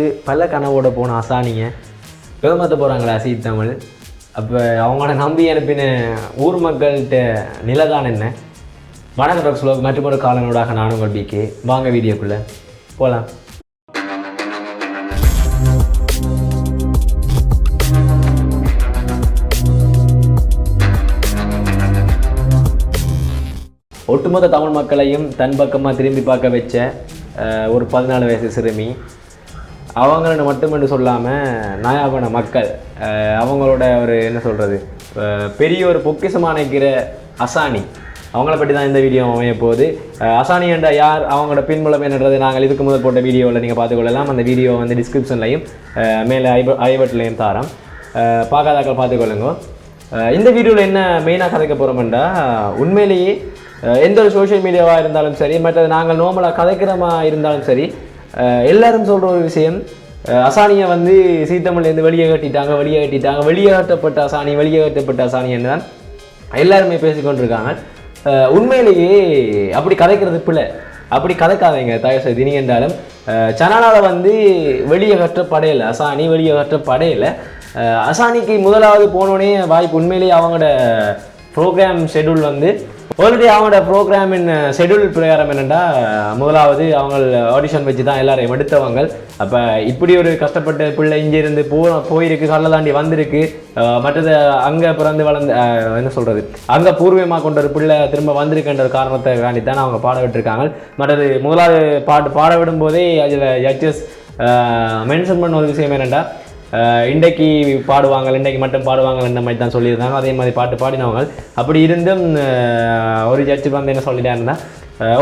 வந்து பல கனவோட போன அசானிங்க ஏமாற்ற போகிறாங்களா அசீத் தமிழ். அப்போ அவங்களோட நம்பி அனுப்பின ஊர் மக்கள்கிட்ட நிலைதான் என்ன? வணக்கம் டாக்டர் ஸ்லோக் மற்றொரு காலனோடாக நானும் உங்கள் பிகே வாங்க வீடியோக்குள்ளே. போகலாம் ஒட்டுமொத்த தமிழ் மக்களையும் தன் பக்கமாக திரும்பி பார்க்க வச்ச ஒரு பதினாலு வயசு சிறுமி. அவங்களன்னு மட்டுமென்று சொல்லாமல் நாயாபன மக்கள் அவங்களோட ஒரு என்ன சொல்கிறது பெரிய ஒரு பொக்கிஷமான இருக்கிற அசானி. அவங்கள பற்றி தான் இந்த வீடியோ அமைய போகுது. அசானி என்ற யார் அவங்களோட பின்புலம் என்னன்றது நாங்கள் இதுக்கு முதல் போட்ட வீடியோவில் நீங்கள் பார்த்துக்கொள்ளலாம். அந்த வீடியோ வந்து டிஸ்கிரிப்ஷன்லையும் மேலே ஐப ஐபட்லையும் தாரம். பார்க்காதாக்கள் பார்த்துக்கொள்ளுங்க. இந்த வீடியோவில் என்ன மெயினாக கதைக்க போகிறோம்டா உண்மையிலேயே எந்த ஒரு சோஷியல் மீடியாவாக இருந்தாலும் சரி மற்றது நாங்கள் நோமலாக கதைக்கிறமா இருந்தாலும் சரி எல்லாரும் சொல்கிற ஒரு விஷயம். அசானியை வந்து சீத்தமிழ்லேருந்து வெளியே கட்டிட்டாங்க வெளியே கட்டிட்டாங்க. வெளியே கட்டப்பட்ட அசானி வெளியே கட்டப்பட்ட அசானின்னு தான் எல்லாருமே பேசிக்கொண்டிருக்காங்க. உண்மையிலேயே அப்படி கதைக்கிறது பிள்ளை அப்படி கதைக்காதீங்க தயவு செய்து. நீ என்றாலும் சனானால வந்து வெளியே கட்டப்படையில அசானி வெளியே கற்ற படையலை. அசானிக்கு முதலாவது போனோடனே வாய்ப்பு உண்மையிலேயே அவங்களோட ப்ரோக்ராம் ஷெட்யூல் வந்து ஆல்ரெடி அவங்களோட ப்ரோக்ராமின் ஷெட்யூல் பிரகாரம் என்னென்னா முதலாவது அவங்க ஆடிஷன் வச்சு தான் எல்லாரையும் எடுத்தவங்க அப்போ இப்படி ஒரு கஷ்டப்பட்ட பிள்ளை இங்கேருந்து போ போயிருக்கு கடலை தாண்டி வந்திருக்கு. மற்றது அங்கே பிறந்து வளர்ந்து என்ன சொல்கிறது அங்கே பூர்வீகமாக கொண்ட ஒரு பிள்ளை திரும்ப வந்திருக்குன்ற ஒரு காரணத்தை காண்டி தான் அவங்க பாட விட்டுருக்காங்க. மற்றது முதலாவது பாட்டு பாட விடும்போதே அதில் ஜட்ஜஸ் மென்ஷன் பண்ண ஒரு விஷயம் என்னென்னா இன்றைக்கு பாடுவாங்க இன்றைக்கு மட்டும் பாடுவாங்க இந்த மாதிரி தான் சொல்லியிருந்தாங்க. அதே மாதிரி பாட்டு பாடினவங்க அப்படி இருந்தும் ஒரு ஜட்ஜு வந்து என்ன சொல்லிட்டாருன்னா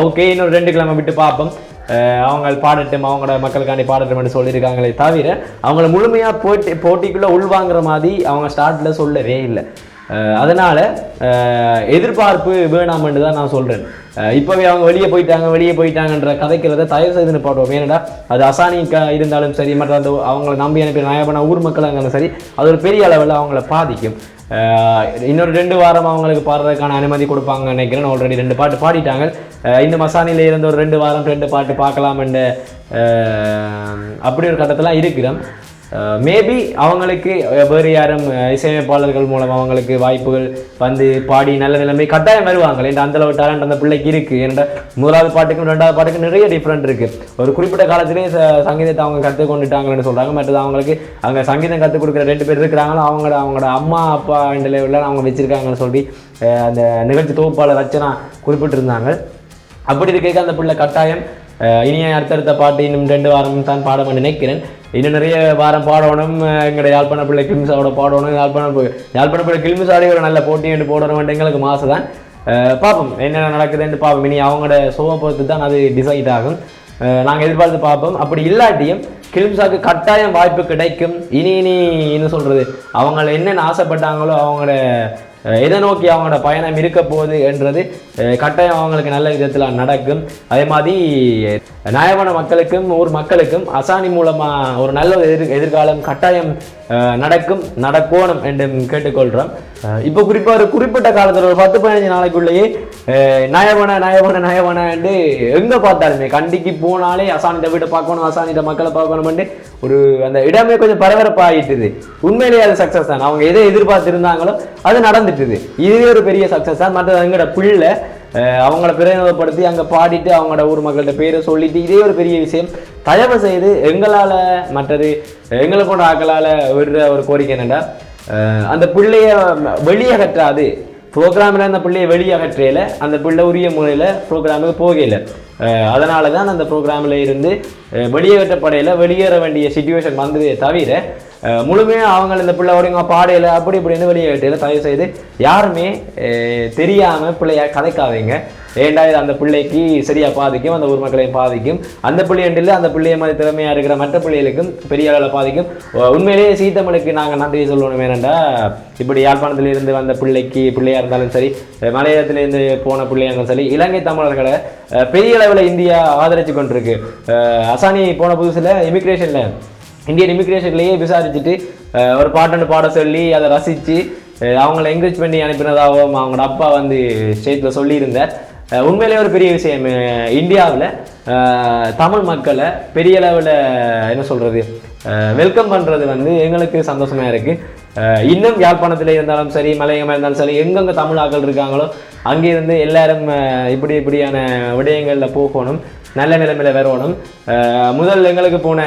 ஓகே இன்னொரு ரெண்டு கிழமை விட்டு பார்ப்போம். அவங்க பாடட்டும் அவங்களோட மக்களுக்காண்டி பாடட்டும்னு சொல்லியிருக்காங்களே தவிர அவங்கள முழுமையாக போட்டி போட்டிக்குள்ளே உள்வாங்குற மாதிரி அவங்க ஸ்டார்ட்டில் சொல்லவே இல்லை. அதனால் எதிர்பார்ப்பு வேணாம்னு தான் நான் சொல்கிறேன் இப்போவே அவங்க வெளியே போயிட்டாங்க வெளியே போயிட்டாங்கன்ற கதைக்கிறத தயவு செய்து நிப்பாட்டுவோம். ஏன்னா அது அசானிக்கா இருந்தாலும் சரி மற்ற அந்த அவங்கள நம்பி அனுப்பி நியாயமான ஊர் மக்களாக இருந்தாலும் சரி அது ஒரு பெரிய அளவில் அவங்கள பாதிக்கும். இன்னொரு ரெண்டு வாரம் அவங்களுக்கு பாடுறதுக்கான அனுமதி கொடுப்பாங்கன்னு நினைக்கிறேன். ஆல்ரெடி ரெண்டு பாட்டு பாடிட்டாங்க. இந்த மசானில இருந்து ஒரு ரெண்டு வாரம் ரெண்டு பாட்டு பார்க்கலாம்ன்ற அப்படி ஒரு கட்டத்தில் இருக்கிறோம். மேபி அவங்களுக்கு வேறு யாரும் இசையமைப்பாளர்கள் மூலம் அவங்களுக்கு வாய்ப்புகள் வந்து பாடி நல்ல நிலைமை கட்டாயம் வருவாங்க ஏன்னா அந்த அளவு டேலண்ட் அந்த பிள்ளைக்கு இருக்குது ஏன்னா முதலாவது பாட்டுக்கும் ரெண்டாவது பாட்டுக்கும் நிறைய டிஃப்ரெண்ட் இருக்குது ஒரு குறிப்பிட்ட காலத்திலேயே ச- சங்கீதத்தை அவங்க கற்றுக் சொல்கிறாங்க மற்றது அவங்களுக்கு அங்கே சங்கீதம் கற்றுக் கொடுக்குற ரெண்டு பேர் இருக்கிறாங்களோ அவங்களோட அவங்களோட அம்மா அப்பா இந்த லெவலில் அவங்க வச்சுருக்காங்கன்னு சொல்லி அந்த நிகழ்ச்சி தொகுப்பாளர் ரச்சனா குறிப்பிட்டிருந்தாங்க. அப்படி இருக்க அந்த பிள்ளை கட்டாயம் இனிய அடுத்தடுத்த பாட்டு இன்னும் ரெண்டு வாரம் தான் பாடணும்னு நினைக்கிறேன். இன்னும் நிறைய வாரம் பாடணும் எங்களோட எங்களுடைய யாழ்ப்பாண பிள்ளை கிளிமிசாவோட பாடணும் யாழ்ப்பாண யாழ்ப்பாண பிள்ளை கிளிமிசாடி ஒரு நல்ல போட்டி என்று போடணும் எங்களுக்கு மாசு தான் பார்ப்போம் என்னென்ன நடக்குதுன்னு பார்ப்போம். இனி அவங்களோட சோவை பொறுத்து தான் அது டிசைட் ஆகும். நாங்கள் எதிர்பார்த்து பார்ப்போம். அப்படி இல்லாட்டியும் கிளிம்ஸாக்கு கட்டாயம் வாய்ப்பு கிடைக்கும். இனி இனி என்ன சொல்கிறது அவங்க என்னென்ன ஆசைப்பட்டாங்களோ அவங்களோட எதை நோக்கி அவங்களோட பயணம் இருக்க போகுது என்றது கட்டாயம் அவங்களுக்கு நல்ல விதத்தில் நடக்கும். அதே மாதிரி நாயவன மக்களுக்கும் ஊர் மக்களுக்கும் அசானி மூலமாக ஒரு நல்ல எதிர் எதிர்காலம் கட்டாயம் நடக்கும் நடக்கோணும் என்று கேட்டுக்கொள்கிறோம் இப்போ குறிப்பாக ஒரு குறிப்பிட்ட காலத்தில் ஒரு பத்து பதினஞ்சு நாளைக்குள்ளேயே நயவன நயவன நயவனண்டு என்று எங்கே பார்த்தாலுமே கண்டிக்கு போனாலே அசானிட்ட வீட்டை பார்க்கணும் அசானிட்ட மக்களை பார்க்கணும்னு ஒரு அந்த இடமே கொஞ்சம் பரபரப்பாகிட்டுது உண்மையிலேயே அது சக்ஸஸ் தான். அவங்க எதை எதிர்பார்த்துருந்தாங்களோ அது நடந்துட்டுது. இதுவே ஒரு பெரிய சக்ஸஸ் தான். மற்றது எங்களோட பிள்ளை அவங்கள பிரதிநிதிப்படுத்தி அங்கே பாடிட்டு அவங்களோட ஊர் மக்கள்கிட்ட பேரை சொல்லிட்டு இதே ஒரு பெரிய விஷயம். தயவு செய்து எங்களால் மற்றது எங்களை கொண்ட ஆக்களால் விடுற ஒரு கோரிக்கை என்னென்னா அந்த பிள்ளைய வெளியே கற்றாது ப்ரோக்ராமில் அந்த பிள்ளையை வெளியகற்றையில் அந்த பிள்ளை உரிய முறையில் ப்ரோக்ராமுக்கு போகையில் அதனால தான் அந்த ப்ரோக்ராமில் இருந்து அஹ், வெளியேற்றப்படையில் வெளியேற வேண்டிய சுச்சுவேஷன் வந்ததே தவிர முழுமையாக அவங்க இந்த பிள்ளை ஒருங்க பாடையில் அப்படி இப்படின்னு வெளியேற்றையில் தயவு செய்து யாருமே தெரியாமல் பிள்ளைய கதைக்காதீங்க. ஏண்டா இது அந்த பிள்ளைக்கு சரியாக பாதிக்கும் அந்த ஊர் மக்களையும் பாதிக்கும். அந்த பிள்ளையண்டில் அந்த பிள்ளைய மாதிரி திறமையாக இருக்கிற மற்ற பிள்ளைகளுக்கும் பெரிய அளவில் பாதிக்கும். உண்மையிலேயே சீத்தமிழுக்கு நாங்கள் நன்றி சொல்லணும். ஏனெண்டா இப்படி யாழ்ப்பாணத்தில் இருந்து வந்த பிள்ளைக்கு பிள்ளையாக இருந்தாலும் சரி மலையாளத்திலிருந்து போன பிள்ளையாக இருந்தாலும் சரி இலங்கை தமிழர்களை பெரிய அளவில் இந்தியா ஆதரிச்சு கொண்டிருக்கு. அசானி போன புதுசில் இமிக்ரேஷனில் இந்தியன் இமிக்ரேஷன்லேயே விசாரிச்சுட்டு ஒரு பாட்டுன்னு பாட சொல்லி அதை ரசித்து அவங்கள என்கரேஜ் பண்ணி அனுப்பினதாகவும் அவங்களோட அப்பா வந்து ஸ்டேட்டில் சொல்லியிருந்தார். உண்மையிலே உண்மையிலேயே ஒரு பெரிய விஷயம். இந்தியாவில் தமிழ் மக்களை பெரிய அளவில் என்ன சொல்கிறது வெல்கம் பண்ணுறது வந்து எங்களுக்கு சந்தோஷமாக இருக்குது இன்னும் யாழ்ப்பாணத்தில் இருந்தாலும் சரி மலையமாக இருந்தாலும் சரி எங்கெங்கே தமிழ் ஆட்கள் இருக்காங்களோ அங்கே இருந்து எல்லாரும் இப்படி இப்படியான விடயங்களில் போகணும் நல்ல நிலைமையில் வரணும் முதல் எங்களுக்கு போன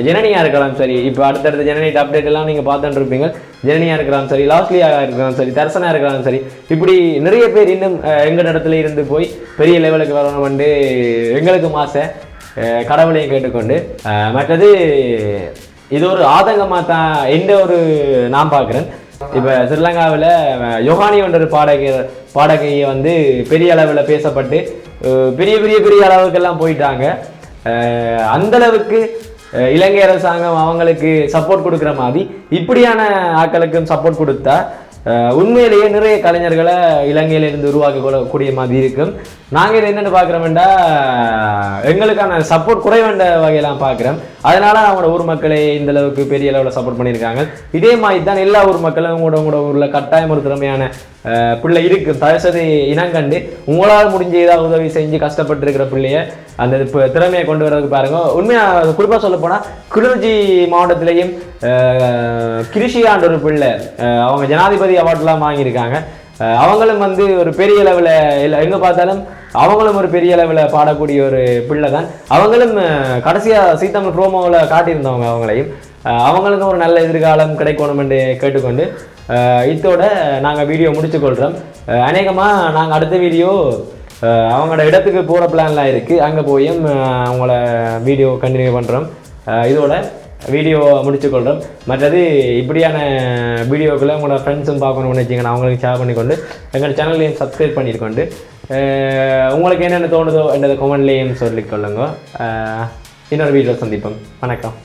ஜனனியாக இருக்கலாம் சரி இப்போ அடுத்தடுத்த ஜனனிட் அப்டேட் எல்லாம் நீங்கள் பார்த்துட்டு இருப்பீங்க. ஜனனியா இருக்கலாம் சரி லாஸ்லியாக இருக்கலாம் சரி தரிசனாக இருக்கலாம் சரி இப்படி நிறைய பேர் இன்னும் எங்கள் எங்க இடத்துல இருந்து போய் பெரிய லெவலுக்கு வரணும் வந்து எங்களுக்கு மாச கடவுளையும் கேட்டுக்கொண்டு மற்றது இது ஒரு ஆதங்கமாக தான் எந்த ஒரு நான் பார்க்குறேன். இப்போ ஸ்ரீலங்காவில் யோகானி என்ற ஒரு பாடகையை வந்து பெரிய அளவில் பேசப்பட்டு பெரிய பெரிய பெரிய அளவுக்கெல்லாம் போயிட்டாங்க. அந்தளவுக்கு இலங்கை அரசாங்கம் அவங்களுக்கு சப்போர்ட் கொடுக்குற மாதிரி இப்படியான ஆக்களுக்கும் சப்போர்ட் கொடுத்தா உண்மையிலேயே நிறைய கலைஞர்களை இலங்கையிலிருந்து உருவாக்க கூடிய மாதிரி இருக்கும். நாங்கள் இதை என்னென்னு பார்க்குறோம்டா எங்களுக்கான சப்போர்ட் குறைவேண்ட வகையெல்லாம் பார்க்குறோம். அதனால அவங்களோட ஊர் மக்களை இந்த அளவுக்கு பெரிய அளவில் சப்போர்ட் பண்ணியிருக்காங்க. இதே மாதிரி தான் எல்லா ஊர் மக்களும் உங்களோட உங்களோட ஊரில் கட்டாயம் ஒரு திறமையான பிள்ளை இருக்கு. தயவுசெய்து இனங்கண்டு உங்களால் முடிஞ்ச ஏதாவது உதவி செஞ்சு கஷ்டப்பட்டு இருக்கிற பிள்ளைய அந்த திறமையை கொண்டு வரதுக்கு பாருங்க. உண்மையாக குறிப்பாக சொல்ல போனால் கிளிநொச்சி மாவட்டத்திலையும் கிருஷியான்ற ஒரு பிள்ளை அவங்க ஜனாதிபதி அவார்ட்லாம் வாங்கியிருக்காங்க. அவங்களும் வந்து ஒரு பெரிய அளவில் எங்கே பார்த்தாலும் அவங்களும் ஒரு பெரிய அளவில் பாடக்கூடிய ஒரு பிள்ளை தான் அவங்களும் கடைசியாக சீத்தமிழ் ப்ரோமோவில் காட்டியிருந்தவங்க அவங்களையும். அவங்களுக்கும் ஒரு நல்ல எதிர்காலம் கிடைக்கணும் என்று கேட்டுக்கொண்டு இதோட இத்தோட நாங்கள் வீடியோ முடிச்சுக்கொள்கிறோம் அநேகமாக நாங்கள் அடுத்த வீடியோ அவங்களோட இடத்துக்கு போகிற பிளான்லாம் இருக்குது அங்கே போயும் அவங்கள வீடியோ கண்டினியூ பண்ணுறோம் இதோட வீடியோ முடிச்சுக்கொள்கிறோம் மற்றது இப்படியான வீடியோக்களை உங்களோட ஃப்ரெண்ட்ஸும் பார்க்கணும்னு வச்சிங்கன்னா அவங்களுக்கு ஷேர் பண்ணிக்கொண்டு எங்களோட சேனல்லையும் சப்ஸ்கிரைப் பண்ணிக்கொண்டு உங்களுக்கு என்னென்ன தோணுதோ என்றதை கமெண்ட்லேயும் சொல்லிக்கொள்ளுங்க. இன்னொரு வீடியோ சந்திப்போம். வணக்கம்.